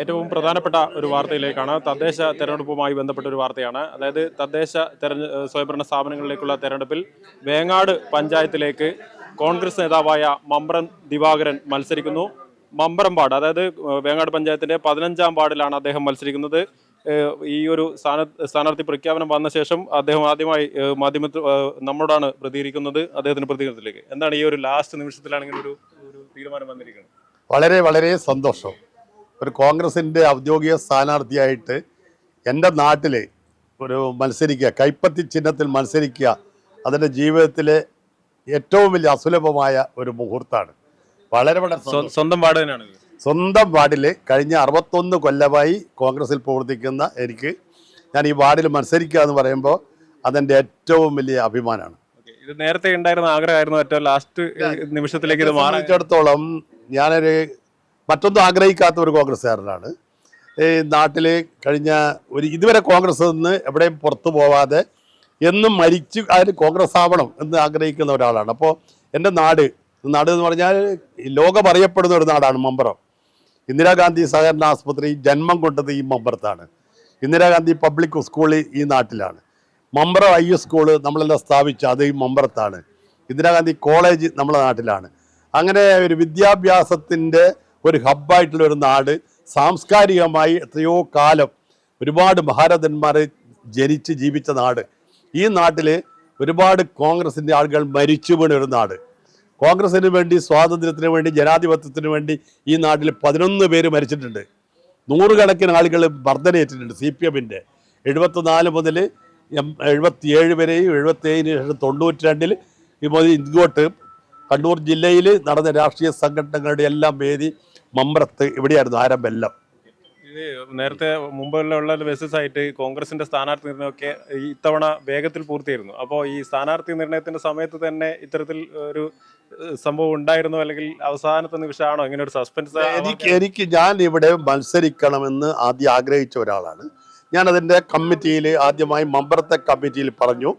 ഏറ്റവും പ്രധാനപ്പെട്ട ഒരു വാർത്തയിലേക്കാണ് തദ്ദേശ തെരഞ്ഞെടുപ്പുമായി ബന്ധപ്പെട്ട ഒരു വാർത്തയാണ്. അതായത് തദ്ദേശ തെരഞ്ഞെ സ്വയംഭരണ സ്ഥാപനങ്ങളിലേക്കുള്ള തെരഞ്ഞെടുപ്പിൽ വേങ്ങാട് പഞ്ചായത്തിലേക്ക് കോൺഗ്രസ് നേതാവായ മമ്പ്രം ദിവാകരൻ മത്സരിക്കുന്നു. മമ്പ്രം വാർഡ് അതായത് വേങ്ങാട് പഞ്ചായത്തിന്റെ പതിനഞ്ചാം വാർഡിലാണ് അദ്ദേഹം മത്സരിക്കുന്നത്. ഈ ഒരു സ്ഥാന സ്ഥാനാർത്ഥി പ്രഖ്യാപനം വന്ന ശേഷം അദ്ദേഹം ആദ്യമായി മാധ്യമത്തിൽ നമ്മളോടാണ് പ്രതികരിക്കുന്നത് അദ്ദേഹത്തിന്റെ പ്രതികരണത്തിലേക്ക്. എന്താണ് ഈ ഒരു ലാസ്റ്റ് നിമിഷത്തിലാണെങ്കിൽ ഒരു തീരുമാനം വന്നിരിക്കുന്നത്? വളരെ വളരെ സന്തോഷം. ഒരു കോൺഗ്രസിന്റെ ഔദ്യോഗിക സ്ഥാനാർത്ഥിയായിട്ട് എന്റെ നാട്ടിൽ ഒരു മത്സരിക്കുക കൈപ്പത്തി ചിഹ്നത്തിൽ മത്സരിക്കുക അതിന്റെ ജീവിതത്തിലെ ഏറ്റവും വലിയ അസുലഭമായ ഒരു മുഹൂർത്താണ് വളരെ വളരെ സ്വന്തം വാർഡ് തന്നെയാണ് സ്വന്തം വാർഡിൽ കഴിഞ്ഞ അറുപത്തൊന്ന് കൊല്ലമായി കോൺഗ്രസിൽ പ്രവർത്തിക്കുന്ന എനിക്ക് ഞാൻ ഈ വാർഡിൽ മത്സരിക്കുക എന്ന് പറയുമ്പോൾ അതെന്റെ ഏറ്റവും വലിയ അഭിമാനമാണ്. ഇത് നേരത്തെ ഉണ്ടായിരുന്ന ആഗ്രഹമായിരുന്നു ഏറ്റവും ലാസ്റ്റ് നിമിഷത്തിലേക്ക് ഇത് മാറിച്ചിടത്തോളം ഞാനൊരു മറ്റൊന്നും ആഗ്രഹിക്കാത്ത ഒരു കോൺഗ്രസ്സുകാരനാണ് നാട്ടിൽ കഴിഞ്ഞ ഒരു ഇതുവരെ കോൺഗ്രസ് നിന്ന് എവിടെയും പുറത്തു പോവാതെ എന്നും മരിച്ച് അതിന് കോൺഗ്രസ് ആവണം എന്ന് ആഗ്രഹിക്കുന്ന ഒരാളാണ്. അപ്പോൾ എന്റെ നാട് നാട് എന്ന് പറഞ്ഞാൽ ലോകം അറിയപ്പെടുന്ന ഒരു നാടാണ് മമ്പറം. ഇന്ദിരാഗാന്ധി സഹകരണ ആസ്പത്രി ജന്മം കൊണ്ടത് ഈ മമ്പറത്താണ്. ഇന്ദിരാഗാന്ധി പബ്ലിക് സ്കൂൾ ഈ നാട്ടിലാണ്. മമ്പറം ഐ എസ് സ്കൂൾ നമ്മളെല്ലാം സ്ഥാപിച്ച അത് ഈ മമ്പറത്താണ്. ഇന്ദിരാഗാന്ധി കോളേജ് നമ്മുടെ നാട്ടിലാണ്. അങ്ങനെ ഒരു വിദ്യാഭ്യാസത്തിന്റെ ഒരു ഹബ്ബായിട്ടുള്ള ഒരു നാട്. സാംസ്കാരികമായി എത്രയോ കാലം ഒരുപാട് മഹാരഥന്മാർ ജനിച്ച് ജീവിച്ച നാട്. ഈ നാട്ടിൽ ഒരുപാട് കോൺഗ്രസിന്റെ ആളുകൾ മരിച്ചു വീണ ഒരു നാട്. കോൺഗ്രസിന് വേണ്ടി സ്വാതന്ത്ര്യത്തിന് വേണ്ടി ജനാധിപത്യത്തിന് വേണ്ടി ഈ നാട്ടിൽ പതിനൊന്ന് പേര് മരിച്ചിട്ടുണ്ട്. നൂറുകണക്കിന് ആളുകൾ വർധനയേറ്റിട്ടുണ്ട് സി പി എമ്മിന്റെ എഴുപത്തിനാല് മുതൽ എഴുപത്തിയേഴ് വരെയും എഴുപത്തേഴിന് ശേഷം തൊണ്ണൂറ്റി രണ്ടിൽ ഇങ്ങോട്ട് കണ്ണൂർ ജില്ലയിൽ നടന്ന രാഷ്ട്രീയ സംഘടനകളുടെ എല്ലാം വേദി മമ്പ്രത്ത് ഇവിടെയായിരുന്നു ആരംഭെല്ലാം നേരത്തെ മുമ്പുള്ള ബേസിസ് ആയിട്ട് കോൺഗ്രസിന്റെ സ്ഥാനാർത്ഥി നിർണയമൊക്കെ ഈ ഇത്തവണ വേഗത്തിൽ പൂർത്തിയായിരുന്നു. അപ്പോൾ ഈ സ്ഥാനാർത്ഥി നിർണയത്തിന്റെ സമയത്ത് തന്നെ ഇത്തരത്തിൽ ഒരു സംഭവം ഉണ്ടായിരുന്നു? അല്ലെങ്കിൽ അവസാനത്തെ നിമിഷമാണോ ഇങ്ങനെ ഒരു സസ്പെൻസ് എനിക്ക് എനിക്ക് ഞാൻ ഇവിടെ മത്സരിക്കണമെന്ന് ആദ്യം ആഗ്രഹിച്ച ഒരാളാണ്. ഞാൻ അതിന്റെ കമ്മിറ്റിയിൽ ആദ്യമായി മമ്പറത്തെ കമ്മിറ്റിയിൽ പറഞ്ഞു.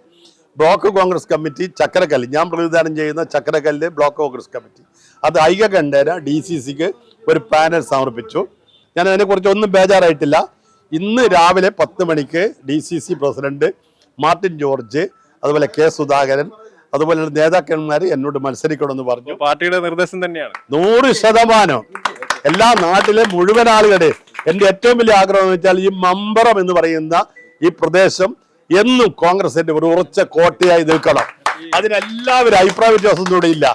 ബ്ലോക്ക് കോൺഗ്രസ് കമ്മിറ്റി ചക്കരക്കല്ല് ഞാൻ പ്രതിനിധാനം ചെയ്യുന്ന ചക്കരക്കല്ല് ബ്ലോക്ക് കോൺഗ്രസ് കമ്മിറ്റി. അത് ഐകകണ്ഠേന ഡി സി സിക്ക് ഒരു പാനൽ സമർപ്പിച്ചു. ഞാൻ അതിനെക്കുറിച്ച് ഒന്നും ബേജാറായിട്ടില്ല. ഇന്ന് രാവിലെ പത്ത് മണിക്ക് D C C president Martin George അതുപോലെ കെ സുധാകരൻ അതുപോലെ നേതാക്കന്മാർ എന്നോട് മത്സരിക്കണമെന്ന് പറഞ്ഞു. പാർട്ടിയുടെ നിർദ്ദേശം തന്നെയാണ്. നൂറ് ശതമാനം. എല്ലാ നാട്ടിലെ മുഴുവൻ ആളുകളുടെ എന്റെ ഏറ്റവും വലിയ ആഗ്രഹം എന്ന് വെച്ചാൽ ഈ മമ്പറം എന്ന് പറയുന്ന ഈ പ്രദേശം എന്നും കോൺഗ്രസിന്റെ ഒരു ഉറച്ച കോട്ടയായി നിൽക്കണം. അതിനെല്ലാവരും അഭിപ്രായ വ്യത്യാസം ഇവിടെ ഇല്ല.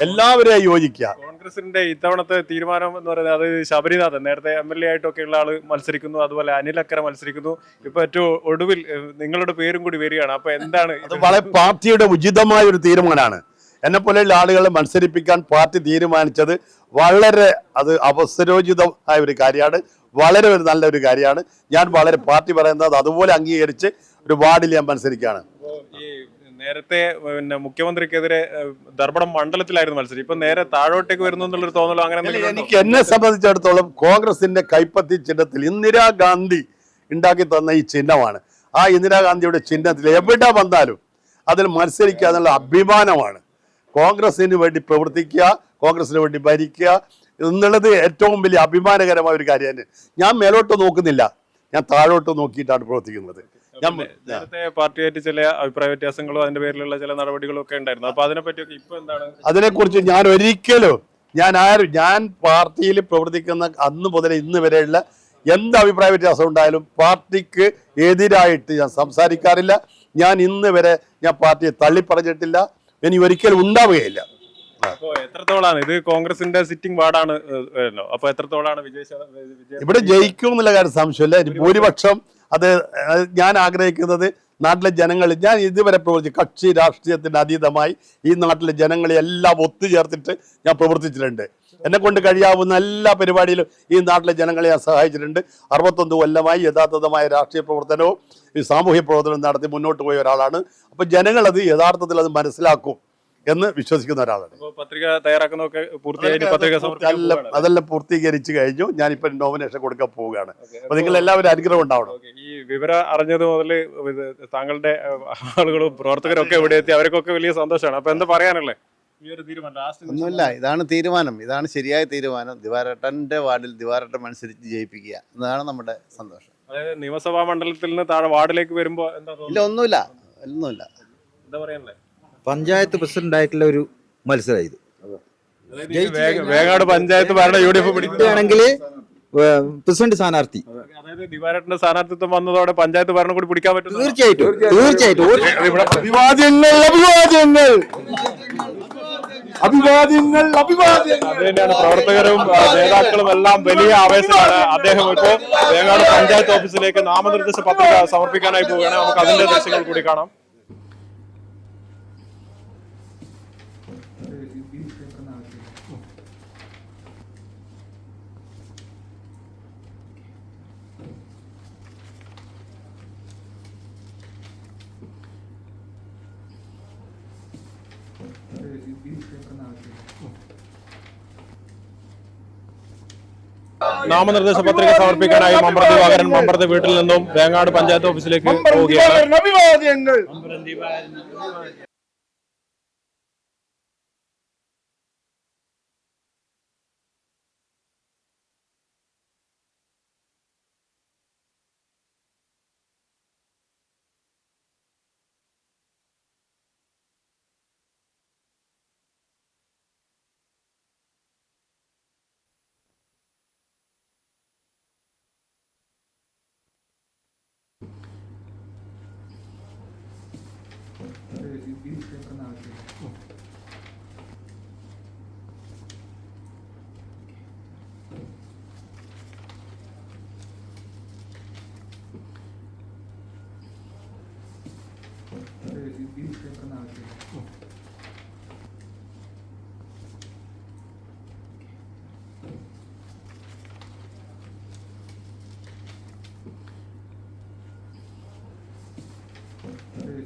എല്ലാവരെയും യോജിക്കുക. കോൺഗ്രസിന്റെ ഇത്തവണത്തെ തീരുമാനം എന്ന് പറയുന്നത് അത് ശബരിനാഥൻ നേരത്തെ എം എൽ എ ആയിട്ടൊക്കെ ഉള്ള ആൾ മത്സരിക്കുന്നു അതുപോലെ അനിൽ അക്കര മത്സരിക്കുന്നു. ഇപ്പൊ ഏറ്റവും ഒടുവിൽ നിങ്ങളുടെ പേരും കൂടി വരികയാണ്. അപ്പൊ എന്താണ് അത് വളരെ പാർട്ടിയുടെ ഉചിതമായ ഒരു തീരുമാനമാണ്. എന്നെ പോലെയുള്ള ആളുകളെ മത്സരിപ്പിക്കാൻ പാർട്ടി തീരുമാനിച്ചത് വളരെ അത് അവസരോചിതമായ ഒരു കാര്യമാണ്. വളരെ ഒരു നല്ലൊരു കാര്യമാണ്. ഞാൻ വളരെ പാർട്ടി പറയുന്നത് അതുപോലെ അംഗീകരിച്ച് ഒരു വാർഡിൽ ഞാൻ മത്സരിക്കുകയാണ്. നേരത്തെ പിന്നെ മുഖ്യമന്ത്രിക്കെതിരെ ധർമ്മടം മണ്ഡലത്തിലായിരുന്നു മത്സരം ഇപ്പൊ നേരെ താഴോട്ടേക്ക് വരുന്നു എന്നുള്ളൊരു തോന്നലോ അങ്ങനെ? എനിക്ക് എന്നെ സംബന്ധിച്ചിടത്തോളം കോൺഗ്രസിന്റെ കൈപ്പത്തി ചിഹ്നത്തിൽ ഇന്ദിരാഗാന്ധി ഉണ്ടാക്കി തന്ന ഈ ചിഹ്നമാണ്. ആ ഇന്ദിരാഗാന്ധിയുടെ ചിഹ്നത്തിൽ എവിടെ വന്നാലും അതിൽ മത്സരിക്കുക എന്നുള്ള അഭിമാനമാണ്. കോൺഗ്രസിന് വേണ്ടി പ്രവർത്തിക്കുക കോൺഗ്രസിന് വേണ്ടി ഭരിക്കുക എന്നുള്ളത് ഏറ്റവും വലിയ അഭിമാനകരമായ ഒരു കാര്യമാണ്. ഞാൻ മേലോട്ട് നോക്കുന്നില്ല. ഞാൻ താഴോട്ട് നോക്കിയിട്ടാണ് പ്രവർത്തിക്കുന്നത്. ഞാൻ നേരത്തെ പാർട്ടിയായിട്ട് ചില അഭിപ്രായ വ്യത്യാസങ്ങളോ അതിന്റെ പേരിലുള്ള ചില നടപടികളോ ഒക്കെ ഉണ്ടായിരുന്നു. അപ്പൊ അതിനെ പറ്റിയൊക്കെ ഇപ്പൊ എന്താണ്? അതിനെക്കുറിച്ച് ഞാൻ ഒരിക്കലും ഞാൻ ആരും ഞാൻ പാർട്ടിയിൽ പ്രവർത്തിക്കുന്ന അന്ന് മുതൽ ഇന്ന് വരെയുള്ള എന്ത് അഭിപ്രായ വ്യത്യാസം ഉണ്ടായാലും പാർട്ടിക്ക് എതിരായിട്ട് ഞാൻ സംസാരിക്കാറില്ല. ഞാൻ ഇന്ന് വരെ ഞാൻ പാർട്ടിയെ തള്ളിപ്പറഞ്ഞിട്ടില്ല. ഇനി ഒരിക്കലും ഉണ്ടാവുകയില്ല. അപ്പൊ എത്രത്തോളാണ്? ഇത് കോൺഗ്രസിന്റെ സിറ്റിംഗ് വാർഡാണ് അപ്പൊ എത്രത്തോളാണ് വിജയ ഇവിടെ ജയിക്കും എന്നുള്ള കാര്യം സംശയമില്ല. ഭൂരിപക്ഷം അത് അത് ഞാൻ ആഗ്രഹിക്കുന്നത് നാട്ടിലെ ജനങ്ങൾ ഞാൻ ഇതുവരെ പ്രവർത്തിച്ചു കക്ഷി രാഷ്ട്രീയത്തിന് അതീതമായി ഈ നാട്ടിലെ ജനങ്ങളെ എല്ലാം ഒത്തുചേർത്തിട്ട് ഞാൻ പ്രവർത്തിച്ചിട്ടുണ്ട്. എന്നെ കൊണ്ട് കഴിയാവുന്ന എല്ലാ പരിപാടിയിലും ഈ നാട്ടിലെ ജനങ്ങളെ ഞാൻ സഹായിച്ചിട്ടുണ്ട്. അറുപത്തൊന്ന് കൊല്ലമായി യഥാർത്ഥമായ രാഷ്ട്രീയ പ്രവർത്തനവും ഈ സാമൂഹ്യ പ്രവർത്തനവും നടത്തി മുന്നോട്ട് പോയ ഒരാളാണ്. അപ്പോൾ ജനങ്ങളത് യഥാർത്ഥത്തിൽ അത് മനസ്സിലാക്കും. എന്ന് വിശ്വസിക്കുന്ന ഒരാളാണ്. പത്രിക തയ്യാറാക്കുന്നതൊക്കെ പൂർത്തിയായി അതെല്ലാം പൂർത്തീകരിച്ചു കഴിഞ്ഞു. ഞാനിപ്പോൾ നോമിനേഷൻ കൊടുക്കാൻ പോവുകയാണ്. അപ്പൊ നിങ്ങൾ എല്ലാവരും അനുഗ്രഹം ഉണ്ടാവണം. ഈ വിവരം അറിഞ്ഞത് മുതൽ താങ്കളുടെ ആളുകളും പ്രവർത്തകരും ഒക്കെ ഇവിടെ എത്തി അവർക്കൊക്കെ വലിയ സന്തോഷമാണ്. അപ്പൊ എന്താ പറയാനല്ലേ ഒന്നുമില്ല ഇതാണ് തീരുമാനം. ഇതാണ് ശരിയായ തീരുമാനം. ദിവാരട്ടന്റെ വാർഡിൽ ദിവാരട്ടൻ അനുസരിച്ച് ജയിപ്പിക്കുക. എന്നതാണ് നമ്മുടെ സന്തോഷം. അതായത് നിയമസഭാ മണ്ഡലത്തിൽ നിന്ന് താഴെ വാർഡിലേക്ക് വരുമ്പോ എന്താ ഇല്ല ഒന്നുമില്ല. ഒന്നുമില്ല. എന്താ പറയാനല്ലേ പഞ്ചായത്ത് പ്രസിഡന്റ് ആയിട്ടുള്ള ഒരു മത്സരം ഇത് അതായത് ഈ വേഗ- വേങ്ങാട് പഞ്ചായത്ത് ഭരണ യു ഡി എഫ് പിടിക്കുകയാണെങ്കിൽ പ്രസിഡന്റ് സ്ഥാനാർത്ഥി. അതായത് ദിവാരട്ടിന്റെ സ്ഥാനാർത്ഥിത്വം വന്നതോടെ പഞ്ചായത്ത് ഭരണം കൂടി പിടിക്കാൻ പറ്റും തീർച്ചയായിട്ടും തീർച്ചയായിട്ടും. അഭിവാദ്യങ്ങൾ അഭിവാദ്യങ്ങൾ. അഭിവാദ്യങ്ങൾ അഭിവാദ്യങ്ങൾ. അത് പ്രവർത്തകരും നേതാക്കളും എല്ലാം വലിയ ആവേശമാണ് അദ്ദേഹം ഇപ്പോൾ വേങ്ങാട് പഞ്ചായത്ത് ഓഫീസിലേക്ക് നാമനിർദ്ദേശ പത്രിക സമർപ്പിക്കാനായി പോവുകയാണ്. നമുക്ക് അതിന്റെ ദൃശ്യങ്ങൾ കൂടി കാണാം. നാമനിർദ്ദേശ പത്രിക സമർപ്പിക്കാനായി മമ്പ്രതി ദിവാകരൻ മമ്പ്രതി വീട്ടിൽ നിന്നും വേങ്ങാട് പഞ്ചായത്ത് ഓഫീസിലേക്ക് പോവുകയാണ്. Київської принавчої. Київської принавчої.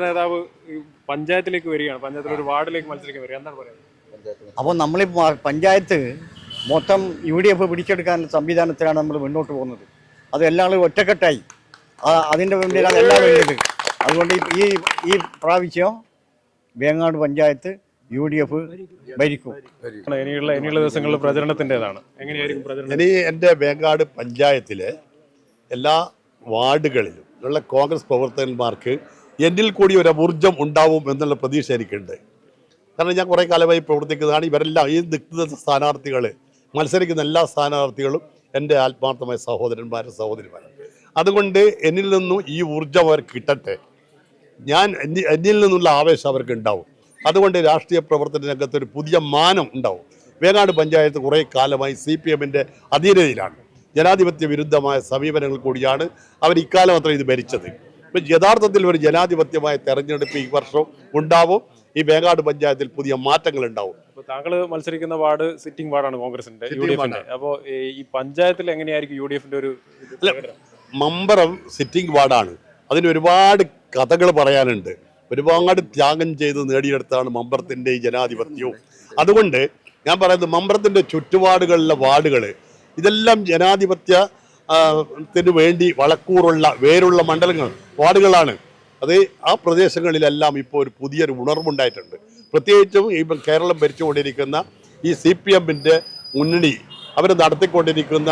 നേതാവ് പഞ്ചായത്തിലേക്ക് വരികയാണ്. പഞ്ചായത്തിൽ ഒരു വാർഡിലേക്ക് മത്സരിക്കാൻ വരിക. എന്താണ് പറയുന്നത് അപ്പോൾ നമ്മളീ പഞ്ചായത്ത് മൊത്തം യു ഡി എഫ് പിടിച്ചെടുക്കാൻ സംവിധാനത്തിലാണ് നമ്മൾ മുന്നോട്ട് പോകുന്നത്. അത് എല്ലാവരും ഒറ്റക്കെട്ടായി. അതിന്റെ മുമ്പിലാണ് എല്ലാം വേണ്ടത് അതുകൊണ്ട് ഈ ഈ പ്രാവശ്യം Vengad panchayat U D F ഭരിക്കും ഇനിയുള്ള ഇനിയുള്ള ദിവസങ്ങളിൽ പ്രചരണത്തിന്റെതാണ്. എങ്ങനെയായിരിക്കും പ്രചരണം? ഇനി എന്റെ വേങ്ങാട് പഞ്ചായത്തിലെ എല്ലാ വാർഡുകളിലും ഉള്ള കോൺഗ്രസ് പ്രവർത്തകന്മാർക്ക് എന്നിൽ കൂടി ഒരു ഊർജം ഉണ്ടാവും എന്നുള്ള പ്രതീക്ഷ എനിക്കുണ്ട്. കാരണം ഞാൻ കുറേ കാലമായി പ്രവർത്തിക്കുന്നതാണ്. ഇവരെല്ലാം ഈ നിൽക്കുന്ന സ്ഥാനാർത്ഥികൾ മത്സരിക്കുന്ന എല്ലാ സ്ഥാനാർത്ഥികളും എന്റെ ആത്മാർത്ഥമായ സഹോദരന്മാരും സഹോദരിമാരും. അതുകൊണ്ട് എന്നിൽ നിന്നും ഈ ഊർജം അവർക്ക് കിട്ടട്ടെ. ഞാൻ എന്നിൽ നിന്നുള്ള ആവേശം അവർക്ക് ഉണ്ടാവും. അതുകൊണ്ട് രാഷ്ട്രീയ പ്രവർത്തന രംഗത്ത് ഒരു പുതിയ മാനം ഉണ്ടാവും. വേങ്ങാട് പഞ്ചായത്ത് കുറേ കാലമായി സി പി എമ്മിന്റെ അധീനതയിലാണ്. ജനാധിപത്യ വിരുദ്ധമായ സമീപനങ്ങൾ കൂടിയാണ് അവർ ഇക്കാലം അത്ര ഇത് ഭരിച്ചത്. ഇപ്പം യഥാർത്ഥത്തിൽ ഒരു ജനാധിപത്യമായ തെരഞ്ഞെടുപ്പ് ഈ വർഷം ഉണ്ടാവും. ഈ വേങ്ങാട് പഞ്ചായത്തിൽ പുതിയ മാറ്റങ്ങൾ ഉണ്ടാവും. താങ്കൾ മത്സരിക്കുന്ന വാർഡ് സിറ്റിംഗ് വാർഡാണ് കോൺഗ്രസിന്റെ യു ഡി എഫിന്റെ അപ്പോൾ ഈ പഞ്ചായത്തിൽ എങ്ങനെയായിരിക്കും യു ഡി എഫിന്റെ ഒരു മമ്പറം സിറ്റിംഗ് വാർഡാണ്. അതിന് ഒരുപാട് കഥകൾ പറയാനുണ്ട്. ഒരുപാട് ത്യാഗം ചെയ്ത് നേടിയെടുത്താണ് മമ്പറത്തിന്റെ ഈ ജനാധിപത്യവും. അതുകൊണ്ട് ഞാൻ പറയുന്നത് മമ്പറത്തിന്റെ ചുറ്റുപാടുകളിലെ വാർഡുകൾ ഇതെല്ലാം ജനാധിപത്യ ത്തിന് വേണ്ടി വളക്കൂറുള്ള വേരുള്ള മണ്ഡലങ്ങൾ വാർഡുകളാണ്. അത് ആ പ്രദേശങ്ങളിലെല്ലാം ഇപ്പോൾ ഒരു പുതിയൊരു ഉണർവുണ്ടായിട്ടുണ്ട്. പ്രത്യേകിച്ചും ഈ കേരളം ഭരിച്ചുകൊണ്ടിരിക്കുന്ന ഈ സി പി എമ്മിന്റെ മുന്നണി അവർ നടത്തിക്കൊണ്ടിരിക്കുന്ന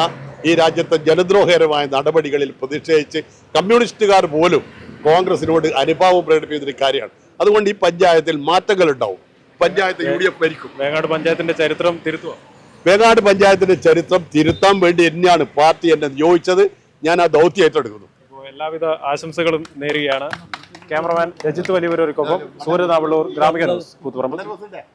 ഈ രാജ്യത്തെ ജനദ്രോഹകരമായ നടപടികളിൽ പ്രതിഷേധിച്ച് കമ്മ്യൂണിസ്റ്റുകാർ പോലും കോൺഗ്രസിനോട് അനുഭാവം പ്രകടിപ്പിക്കുന്ന കാര്യമാണ്. അതുകൊണ്ട് ഈ പഞ്ചായത്തിൽ മാറ്റങ്ങൾ ഉണ്ടാവും പഞ്ചായത്ത് യു ഡി എഫ് ഭരിക്കും. വേങ്ങാട് പഞ്ചായത്തിന്റെ ചരിത്രം തിരുത്തുക വേങ്ങാട് പഞ്ചായത്തിന്റെ ചരിത്രം തിരുത്താൻ വേണ്ടി എന്നെയാണ് പാർട്ടി എന്നെ നിയോഗിച്ചത്. ഞാൻ ആ ദൗത്യം ഏറ്റെടുക്കുന്നു. എല്ലാവിധ ആശംസകളും നേരുകയാണ്. ക്യാമറമാൻ രജിത് വലിയവരൊരുക്കൊപ്പം സൂര്യനാവള്ളൂർ ഗ്രാമിക ന്യൂസ് കൂത്തുപറമ്പ്.